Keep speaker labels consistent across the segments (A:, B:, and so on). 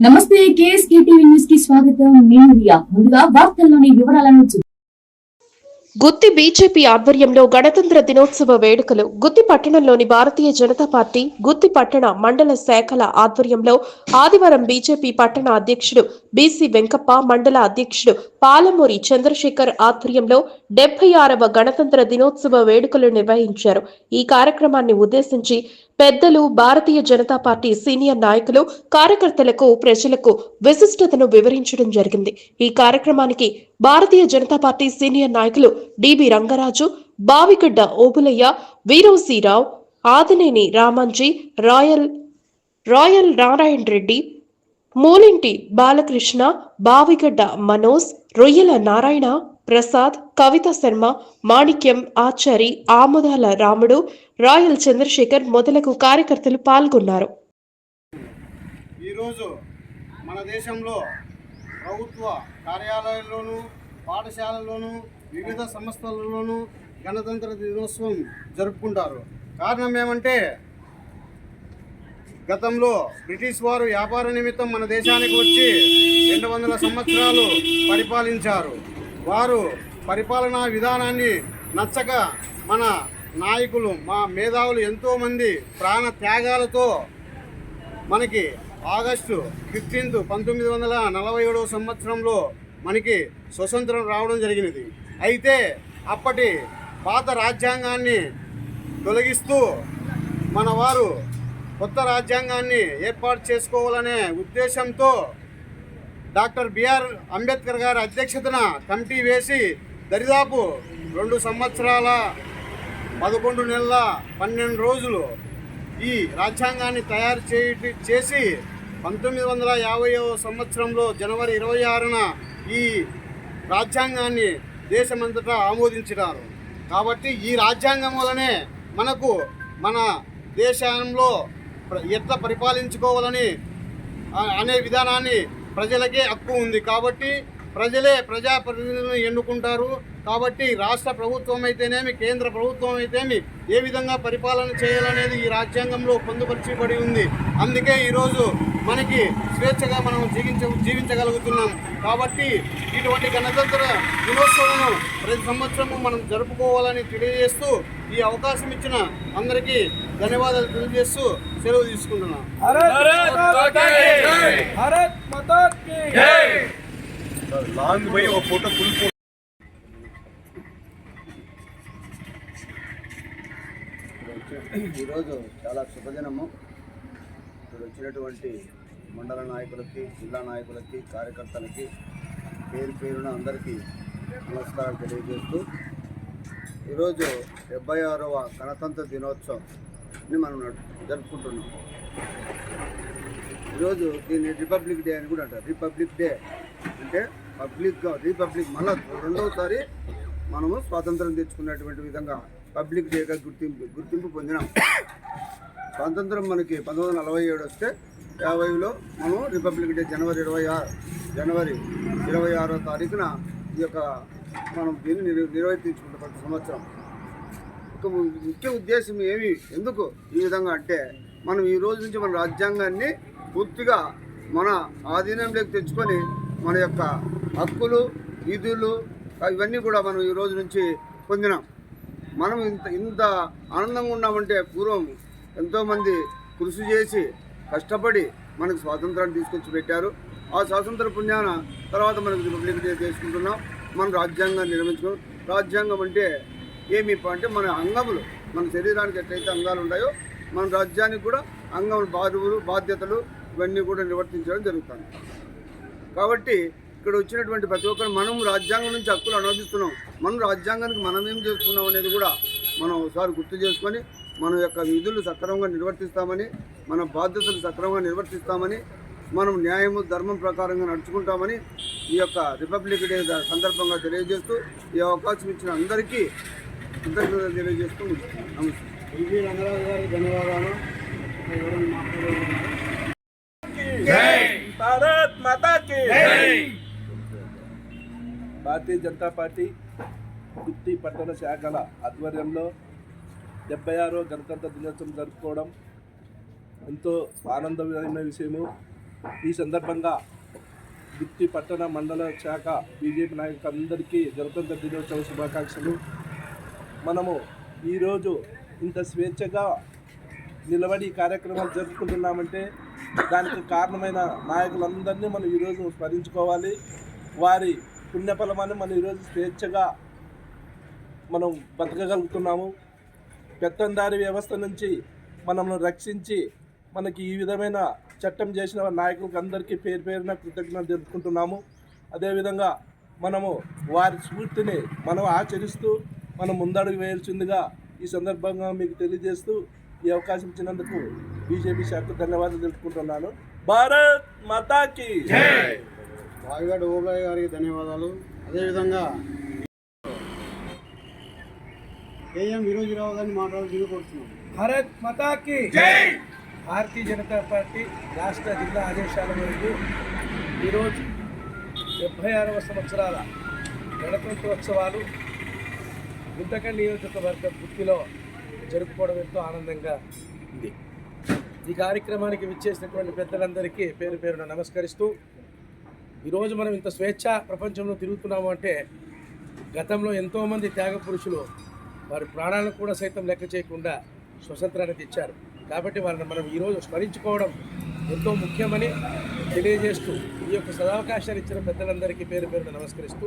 A: నమస్తే KSK TV న్యూస్కి స్వాగతం. నేను రియా. ముందుగా వార్తల్లోని వివరాలను
B: గుత్తి బీజేపీ ఆధ్వర్యంలో గణతంత్ర దినోత్సవ వేడుకలు. గుత్తి పట్టణంలోని భారతీయ జనతా పార్టీ గుత్తి పట్టణ మండల శాఖల ఆధ్వర్యంలో ఆదివారం బీజేపీ పట్టణ అధ్యక్షుడు బీసీ వెంకప్ప మండల అధ్యక్షుడు పాలమూరి చంద్రశేఖర్ ఆధ్వర్యంలో డెబ్బై ఆరవ గణతంత్ర దినోత్సవ వేడుకలు నిర్వహించారు. ఈ కార్యక్రమాన్ని ఉద్దేశించి పెద్దలు భారతీయ జనతా పార్టీ సీనియర్ నాయకులు కార్యకర్తలకు ప్రజలకు విశిష్టతను వివరించడం జరిగింది. ఈ కార్యక్రమానికి భారతీయ జనతా పార్టీ సీనియర్ నాయకులు డిబి రంగరాజు బావిగడ్డ ఓబులయ్య వీరోసీరావు ఆదినేని రామంజీ రాయల్ రాయల్ నారాయణ రెడ్డి మూలింటి బాలకృష్ణ బావిగడ్డ మనోజ్ రొయ్యల నారాయణ ప్రసాద్ కవిత శర్మ మాణిక్యం ఆచారి ఆముదాల రాముడు రాయల్ చంద్రశేఖర్ మొదలగు కార్యకర్తలు పాల్గొన్నారు.
C: ఈరోజు మన దేశంలో ప్రభుత్వ కార్యాలయాల్లోనూ పాఠశాలల్లోనూ వివిధ సంస్థలలోనూ గణతంత్ర దినోత్సవం జరుపుకుంటారు. కారణం ఏమంటే గతంలో బ్రిటిష్ వారు వ్యాపార నిమిత్తం మన దేశానికి వచ్చి రెండు వందల సంవత్సరాలు పరిపాలించారు. వారు పరిపాలనా విధానాన్ని నచ్చక మన నాయకులు మా మేధావులు ఎంతోమంది ప్రాణ త్యాగాలతో మనకి ఆగస్టు ఫిఫ్టీన్త్ పంతొమ్మిది వందల నలభై ఏడవ సంవత్సరంలో మనకి స్వతంత్రం రావడం జరిగినది. అయితే అప్పటి పాత రాజ్యాంగాన్ని తొలగిస్తూ మన వారు కొత్త రాజ్యాంగాన్ని ఏర్పాటు చేసుకోవాలనే ఉద్దేశంతో డాక్టర్ బిఆర్ అంబేద్కర్ గారి అధ్యక్షతన కమిటీ వేసి దరిదాపు రెండు సంవత్సరాల పదకొండు నెలల పన్నెండు రోజులు ఈ రాజ్యాంగాన్ని తయారు చేయ చేసి పంతొమ్మిది వందల యాభైవ సంవత్సరంలో జనవరి ఇరవై ఆరున ఈ రాజ్యాంగాన్ని దేశమంతటా ఆమోదించినారు. కాబట్టి ఈ రాజ్యాంగం వలనే మనకు మన దేశంలో ఎట్లా పరిపాలించుకోవాలని అనే విధానాన్ని ప్రజలకే హక్కు ఉంది. కాబట్టి ప్రజలే ప్రజాప్రతినిధులను ఎన్నుకుంటారు. కాబట్టి రాష్ట్ర ప్రభుత్వం అయితేనేమి కేంద్ర ప్రభుత్వం అయితేమి ఏ విధంగా పరిపాలన చేయాలనేది ఈ రాజ్యాంగంలో పొందుపరచబడి ఉంది. అందుకే ఈరోజు మనకి స్వేచ్ఛగా మనం జీవించ జీవించగలుగుతున్నాం. కాబట్టి ఇటువంటి గణతంత్ర దినోత్సవం ప్రతి సంవత్సరము మనం జరుపుకోవాలని తెలియజేస్తూ ఈ అవకాశం ఇచ్చిన అందరికీ ధన్యవాదాలు తెలియజేస్తూ సెలవు తీసుకుంటున్నాం. లాంగ్ పోయి ఒక ఫోటో ఫుల్
D: ఈరోజు చాలా శుభదినము. ఇక్కడ వచ్చినటువంటి మండల నాయకులకి జిల్లా నాయకులకి కార్యకర్తలకి పేరు పేరున అందరికీ నమస్కారం తెలియజేస్తూ ఈరోజు డెబ్బై ఆరవ గణతంత్ర దినోత్సవంని మనం జరుపుకుంటున్నాం. ఈరోజు దీన్ని రిపబ్లిక్ డే అని కూడా అంటారు. రిపబ్లిక్ డే అంటే పబ్లిక్గా రిపబ్లిక్ మళ్ళా రెండవసారి మనము స్వాతంత్రం తెచ్చుకున్నటువంటి విధంగా పబ్లిక్ డేగా గుర్తింపు గుర్తింపు పొందినాం. స్వాతంత్రం మనకి పంతొమ్మిది వందల నలభై ఏడు వస్తే యాభైలో మనం రిపబ్లిక్ డే జనవరి ఇరవై ఆరు జనవరి ఇరవై ఆరో తారీఖున ఈ యొక్క మనం దీన్ని నిర్వ నిర్వర్తించుకుంటాం ప్రతి సంవత్సరం. ఒక ముఖ్య ఉద్దేశం ఏమి? ఎందుకు ఈ విధంగా అంటే మనం ఈ రోజు నుంచి మన రాజ్యాంగాన్ని పూర్తిగా మన ఆధీనంలోకి తెచ్చుకొని మన యొక్క హక్కులు విధులు ఇవన్నీ కూడా మనం ఈ రోజు నుంచి పొందినాం. మనం ఇంత ఇంత ఆనందంగా ఉన్నామంటే పూర్వం ఎంతోమంది కృషి చేసి కష్టపడి మనకు స్వాతంత్రాన్ని తీసుకొచ్చి పెట్టారు. ఆ స్వాతంత్ర పుణ్యాన తర్వాత మనకు రిపబ్లిక్ డే చేసుకుంటున్నాం. మన రాజ్యాంగాన్ని నిర్మించుకున్నాం. రాజ్యాంగం అంటే ఏమి అంటే మన అంగములు. మన శరీరానికి ఎట్లయితే అంగాలు ఉన్నాయో మన రాజ్యానికి కూడా అంగములు బాధువులు బాధ్యతలు ఇవన్నీ కూడా నిర్వర్తించడం జరుగుతుంది. కాబట్టి ఇక్కడ వచ్చినటువంటి ప్రతి ఒక్కరు మనం రాజ్యాంగం నుంచి హక్కులు అనుభవిస్తున్నాం మనం రాజ్యాంగానికి మనం ఏం చేస్తున్నాం అనేది కూడా మనం ఒకసారి గుర్తు చేసుకొని మన యొక్క విధులు సక్రమంగా నిర్వర్తిస్తామని మన బాధ్యతలు సక్రమంగా నిర్వర్తిస్తామని మనం న్యాయము ధర్మం ప్రకారంగా నడుచుకుంటామని ఈ యొక్క రిపబ్లిక్ డే సందర్భంగా తెలియజేస్తూ ఈ అవకాశం ఇచ్చిన అందరికీ కృతజ్ఞతలు తెలియజేస్తూ నమస్తే
C: ఎల్వి రంగరాజు ధన్యవాదాలు ఎవరైనా మాట్లాడాలన్నా?
E: భారతీయ జనతా పార్టీ గుత్తి పట్టణ శాఖల ఆధ్వర్యంలో డెబ్బై ఆరో గణతంత్ర దినోత్సవం జరుపుకోవడం ఎంతో ఆనందమైన విషయము. ఈ సందర్భంగా గుత్తి పట్టణ మండల శాఖ బీజేపీ నాయకులందరికీ గణతంత్ర దినోత్సవ శుభాకాంక్షలు. మనము ఈరోజు ఇంత స్వేచ్ఛగా నిలబడి కార్యక్రమాలు జరుపుకుంటున్నామంటే దానికి కారణమైన నాయకులందరినీ మనం ఈరోజు స్మరించుకోవాలి. వారి పుణ్యఫలమని మనం ఈరోజు స్వేచ్ఛగా మనం బతకగలుగుతున్నాము. పెత్తందారి వ్యవస్థ నుంచి మనల్ని రక్షించి మనకి ఈ విధమైన చట్టం చేసిన నాయకులకు అందరికీ పేరు పేరున కృతజ్ఞతలు తెలుపుకుంటున్నాము. అదేవిధంగా మనము వారి స్ఫూర్తిని మనం ఆచరిస్తూ మనం ముందడుగు వేయాల్సిందిగా ఈ సందర్భంగా మీకు తెలియజేస్తూ ఈ అవకాశం ఇచ్చినందుకు బీజేపీ శాఖకు ధన్యవాదాలు తెలుపుకుంటున్నాను. భారత్ మాతాకి
C: వాయుగడ్డ ఓబ్రాయ్ గారికి ధన్యవాదాలు. అదేవిధంగా ఏఎం విరోజీరావు గారిని మాట్లాడుతూ కోరుతున్నాను
E: భారత్ మాతాకి భారతీయ జనతా పార్టీ రాష్ట్ర జిల్లా ఆదేశాల మేరకు ఈరోజు డెబ్భై ఆరవ సంవత్సరాల గణతంత్రోత్సవాలు గుంతకల్ నియోజకవర్గ గుర్తిలో జరుపుకోవడం ఎంతో ఆనందంగా ఉంది. ఈ కార్యక్రమానికి విచ్చేసినటువంటి పెద్దలందరికీ పేరు పేరున నమస్కరిస్తూ ఈరోజు మనం ఇంత స్వేచ్ఛ ప్రపంచంలో తిరుగుతున్నాము అంటే గతంలో ఎంతోమంది త్యాగ పురుషులు వారి ప్రాణాలను కూడా సైతం లెక్క చేయకుండా స్వతంత్రాన్ని తెచ్చారు. కాబట్టి వాళ్ళని మనం ఈరోజు స్మరించుకోవడం ఎంతో ముఖ్యమని తెలియజేస్తూ ఈ యొక్క సదావకాశాలు ఇచ్చిన పెద్దలందరికీ పేరు పేరున నమస్కరిస్తూ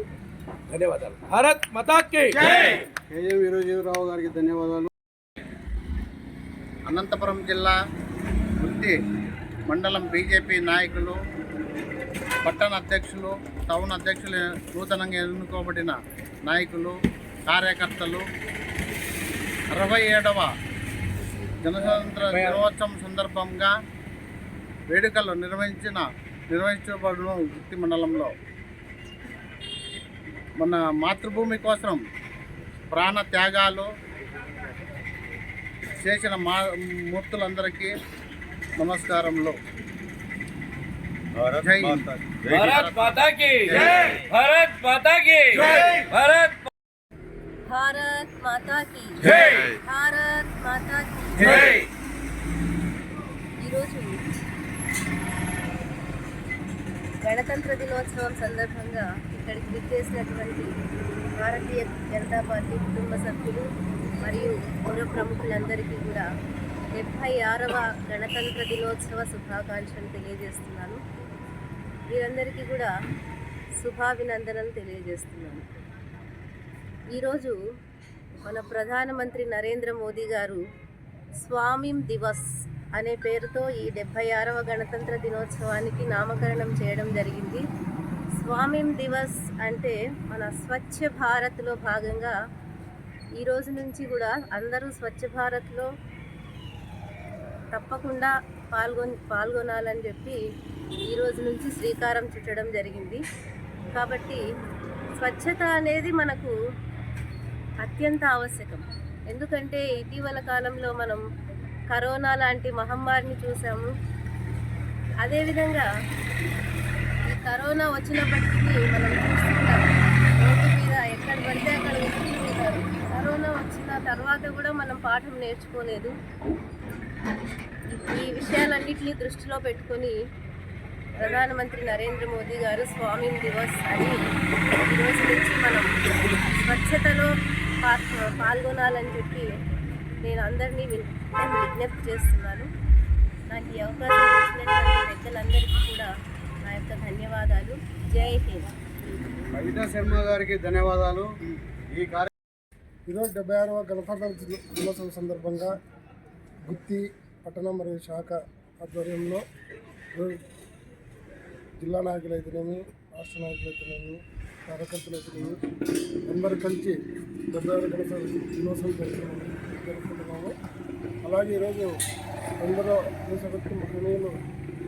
E: ధన్యవాదాలు. భారత్ మతాకి!
C: కేఎం గారికి ధన్యవాదాలు.
F: అనంతపురం జిల్లా వృత్తి మండలం బీజేపీ నాయకులు పట్టణ అధ్యక్షులు టౌన్ అధ్యక్షులు నూతనంగా ఎన్నుకోబడిన నాయకులు కార్యకర్తలు. అరవై ఏడవ గణతంత్ర దినోత్సవం సందర్భంగా వేడుకలు నిర్వహించిన నిర్వహించబడిన వృత్తి మండలంలో. మన మాతృభూమి కోసం ప్రాణ త్యాగాలు చేసిన మా మూర్తులందరికీ నమస్కారములు. జై
E: భారత్ మాతా కి భారత్ మాతా కి భారత్
G: భారత్ మాతా కి భారత్ మాతా కి ఈరోజు గణతంత్ర దినోత్సవం సందర్భంగా ఇక్కడికి విచ్చేసినటువంటి భారతీయ జనతా పార్టీ కుటుంబ సభ్యులు మరియు పౌర ప్రముఖులందరికీ కూడా డెబ్భై ఆరవ గణతంత్ర దినోత్సవ శుభాకాంక్షలు తెలియజేస్తున్నాను. వీరందరికీ కూడా శుభాభినందనలు తెలియజేస్తున్నాను. ఈరోజు మన ప్రధానమంత్రి నరేంద్ర మోదీ గారు స్వామిం దివస్ అనే పేరుతో ఈ డెబ్భై ఆరవ గణతంత్ర దినోత్సవానికి నామకరణం చేయడం జరిగింది. స్వామిం దివస్ అంటే మన స్వచ్ఛ భారత్లో భాగంగా ఈ రోజు నుంచి కూడా అందరూ స్వచ్ఛ భారత్లో తప్పకుండా పాల్గొ పాల్గొనాలని చెప్పి ఈ రోజు నుంచి శ్రీకారం చుట్టడం జరిగింది. కాబట్టి స్వచ్ఛత అనేది మనకు అత్యంత ఆవశ్యకం. ఎందుకంటే ఇటీవల కాలంలో మనం కరోనా లాంటి మహమ్మారిని చూసాము. అదేవిధంగా ఈ కరోనా వచ్చినప్పటికీ మనం చూస్తున్నాం రోడ్డు మీద ఎక్కడ పడితే అక్కడ వ్యక్తులు కరోనా వచ్చిన తర్వాత కూడా మనం పాఠం నేర్చుకోలేదు. ఈ విషయాలన్నింటినీ దృష్టిలో పెట్టుకొని ప్రధానమంత్రి నరేంద్ర మోదీ గారు స్వామి దివస్ అని ఈరోజు నుంచి మనం స్వచ్ఛతలో పాల్గొనాలని చెప్పి నేను అందరినీ విజ్ఞప్తి చేస్తున్నాను. నాకు ఈ అవకాశం ఇచ్చినటువంటి పెద్దలందరికీ కూడా నా యొక్క ధన్యవాదాలు. జై హింద్.
C: కవితా శర్మ గారికి ధన్యవాదాలు. ఈ కార్య
H: ఈరోజు డెబ్బై ఆరవ గణతంత్ర దినో- దినోత్సవం సందర్భంగా గుత్తి పట్టణం మరియు శాఖ ఆధ్వర్యంలో జిల్లా నాయకులు అయితేనేమి రాష్ట్ర నాయకులు అయితేనేమి కార్యకర్తలు అయితేనేమి అందరూ కలిసి డెబ్బై కలిసి దినోత్సవం జరుపుకుంటున్నాము అలాగే ఈరోజు ఎందరో దేశభక్తి మహనీయులు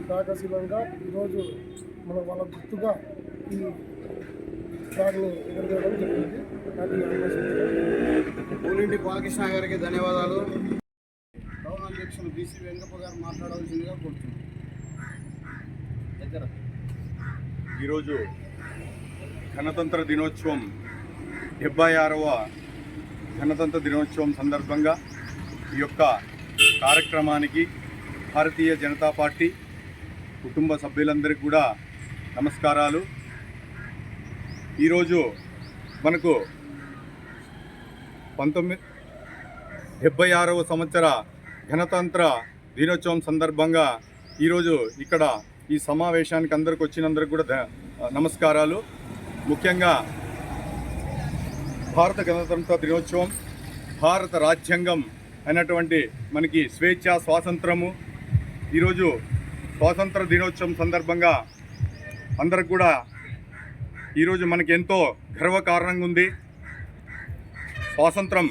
H: త్యాగశీలంగా ఈరోజు మన వాళ్ళ గుర్తుగా ఈ ఫ్లాగ్ని ఎదుర్కోవడం జరిగింది.
C: పూలింటి బాలకృష్ణ గారికి ధన్యవాదాలు. గౌరవ అధ్యక్షులు బీసీ వెంకప్ప గారు మాట్లాడాల్సిందిగా
I: ఈరోజు గణతంత్ర దినోత్సవం డెబ్బై ఆరవ గణతంత్ర దినోత్సవం సందర్భంగా ఈ యొక్క కార్యక్రమానికి భారతీయ జనతా పార్టీ కుటుంబ సభ్యులందరికీ కూడా నమస్కారాలు. ఈరోజు మనకు పంతొమ్మిది డెబ్బై ఆరవ సంవత్సర గణతంత్ర దినోత్సవం సందర్భంగా ఈరోజు ఇక్కడ ఈ సమావేశానికి అందరికి వచ్చినందరికి కూడా నమస్కారాలు. ముఖ్యంగా భారత గణతంత్ర దినోత్సవం భారత రాజ్యాంగం అయినటువంటి మనకి స్వేచ్ఛ స్వాతంత్రము ఈరోజు స్వాతంత్ర దినోత్సవం సందర్భంగా అందరికి కూడా ఈరోజు మనకి ఎంతో గర్వకారణంగా ఉంది. స్వాతంత్రం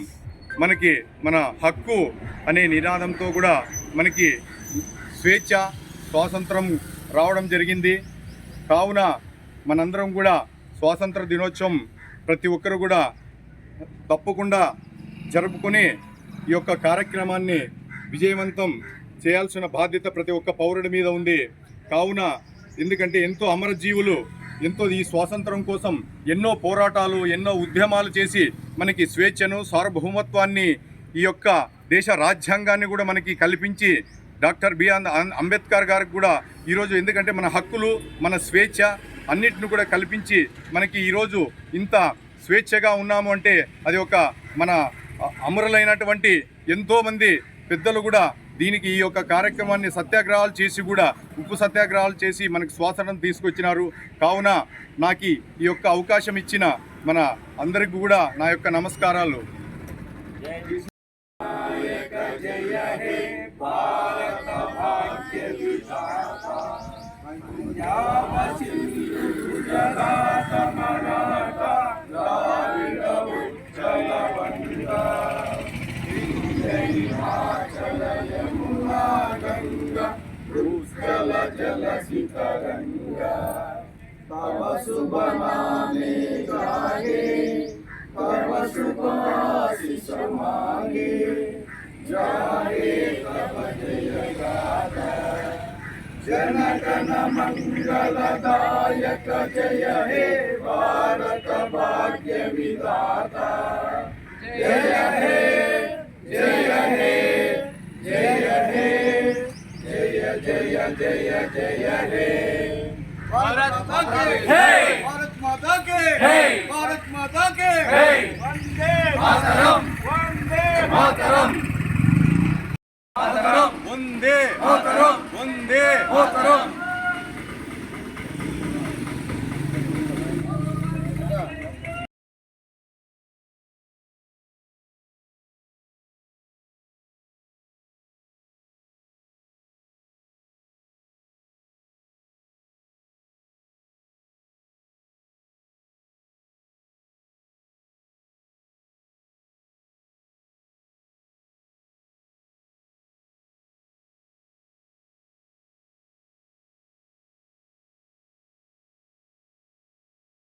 I: మనకి మన హక్కు అనే నినాదంతో కూడా మనకి స్వేచ్ఛ స్వాతంత్రం రావడం జరిగింది. కావున మనందరం కూడా స్వాతంత్ర దినోత్సవం ప్రతి ఒక్కరు కూడా తప్పకుండా జరుపుకుని ఈ యొక్క కార్యక్రమాన్ని విజయవంతం చేయాల్సిన బాధ్యత ప్రతి ఒక్క పౌరుడి మీద ఉంది. కావున ఎందుకంటే ఎంతో అమరజీవులు ఎంతో ఈ స్వాతంత్రం కోసం ఎన్నో పోరాటాలు ఎన్నో ఉద్యమాలు చేసి మనకి స్వేచ్ఛను సార్వభౌమత్వాన్ని ఈ యొక్క దేశ రాజ్యాంగాన్ని కూడా మనకి కల్పించి డాక్టర్ బిఆర్ అంబేద్కర్ గారికి కూడా ఈరోజు ఎందుకంటే మన హక్కులు మన స్వేచ్ఛ అన్నిటిని కూడా కల్పించి మనకి ఈరోజు ఇంత స్వేచ్ఛగా ఉన్నాము అంటే అది ఒక మన అమరులైనటువంటి ఎంతోమంది పెద్దలు కూడా దీనికి ఈ యొక్క కార్యక్రమాన్ని సత్యాగ్రహాలు చేసి కూడా ఉప్పు సత్యాగ్రహాలు చేసి మనకు స్వాసనం తీసుకొచ్చినారు. కావున నాకు ఈ యొక్క అవకాశం ఇచ్చిన మన అందరికి కూడా నా యొక్క నమస్కారాలు.
C: Sita Ganga Parva Subhama
G: Megahe
C: Parva Subhama Sishamahe Jahe Kapadeya Gata Janakana Mangala Dayaka Jaya He Bharata Bhagya Vidata Jaya Bharat Mata K Vande Mataram Vande Mataram